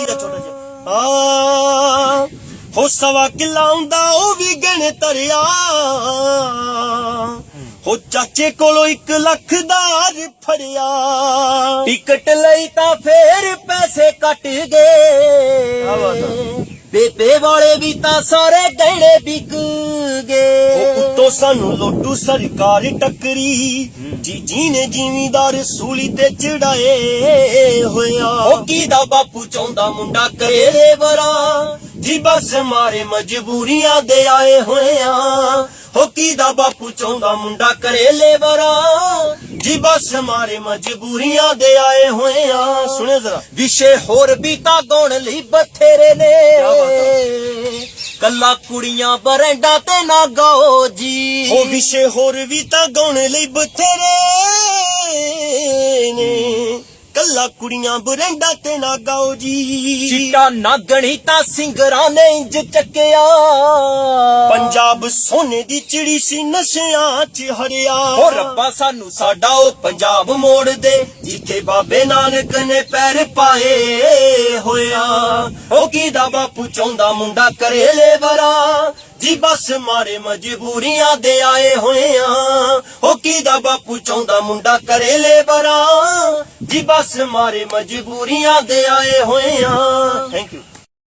ਉੱਚੀ ਦਾ ਛੋਟਾ ਜਿਹਾ ਆ ਹੋ ਸਵਾ ਕਿਲਾ ਆਉਂਦਾ ਉਹ ਵੀ ਗਣ ਤਰਿਆ ਹੋ ਚਾਚੇ ਕੋਲੋਂ 1 ਲੱਖ ਦਾ ਫੜਿਆ। ਟਿਕਟ ਲਈ ਤਾਂ ਫੇਰ ਪੈਸੇ ਕੱਟ ਗਏ। ਬੇਬੇ ਵਾਲੇ ਵੀ ਤਾਂ ਸਾਰੇ ਗਹਿਣੇ ਵਿਕ ਸਾਨੂੰ ਲੋਟੂ ਸਰਕਾਰ ਟੱਕਰੀ। ਜੀ ਜੀ ਨੇ ਜ਼ਿਮੀਦਾਰ ਸੂਲੀ ਤੇ ਚੜਾਏ ਹੋਇਆ। ਉਹ ਕੀ ਦਾ ਬਾਪੂ ਚਾਹੁੰਦਾ ਮੁੰਡਾ ਕਰੇ ਲੇਬਰਾਂ ਜੀ ਬਸ ਮਾਰੇ ਮਜਬੂਰੀਆਂ ਦੇ ਆਏ ਹੋਏ ਆ ਹੋ ਕੀ ਦਾ ਬਾਪੂ ਚਾਹੁੰਦਾ ਮੁੰਡਾ ਕਰੇ ਲੇਬਰਾਂ ਜੀ ਬਸ ਮਾਰੇ ਮਜਬੂਰੀਆਂ ਦੇ ਆਏ ਹੋਏ ਆ ਸੁਣੇ ਜ਼ਰਾ। ਵਿਸ਼ੇ ਹੋਰ ਵੀ ਤਾਂ ਗਾਉਣ ਲਈ ਬਥੇਰੇ ਨੇ। ਕੱਲਾ ਕੁੜੀਆਂ ਬਰੈਂਡਾ ਤੇ ਨਾ ਗਾਓ ਜੀ। ਉਹ ਵਿਸ਼ੇ ਹੋਰ ਵੀ ਤਾਂ ਗਾਉਣ ਲਈ ਬਥੇਰੇ। ਕੁੜੀਆਂ ਬਰੰਡਾ ਤੇ ਨਾ ਗਾਓ ਜੀ। ਚਿੱਟਾ ਨਾਗਣੀ ਤਾਂ ਸਿੰਗਰਾਂ ਨੇ ਇੰਜ ਚੱਕਿਆ। ਪੰਜਾਬ ਸੋਨੇ ਦੀ ਚਿੜੀ ਸੀ ਨਸ਼ਿਆਂ 'ਚ ਹਰਿਆ ਹੋ ਰੱਬਾ ਸਾਨੂੰ ਸਾਡਾ ਉਹ ਪੰਜਾਬ ਮੋੜ ਦੇ ਜਿੱਥੇ ਬਾਬੇ ਨਾਨਕ ਨੇ ਪੈਰ ਪਾਏ ਹੋਇਆ। ਉਹ ਕੀ ਦਾ ਬਾਪੂ ਚਾਹੁੰਦਾ ਮੁੰਡਾ ਕਰੇ ਲੇਬਰਾ? ਜੀ ਬਸ ਮਾਰੇ ਮਜਬੂਰੀਆਂ ਦੇ ਆਏ ਹੋਏ ਆ। ਕੀ ਦਾ ਬਾਪੂ ਚਾਹੁੰਦਾ ਮੁੰਡਾ ਕਰੇ ਲੇਬਰਾ? ਜੀ ਬਸ ਮਾਰੇ ਮਜਬੂਰੀਆਂ ਦੇ ਆਏ ਹੋਏ ਆ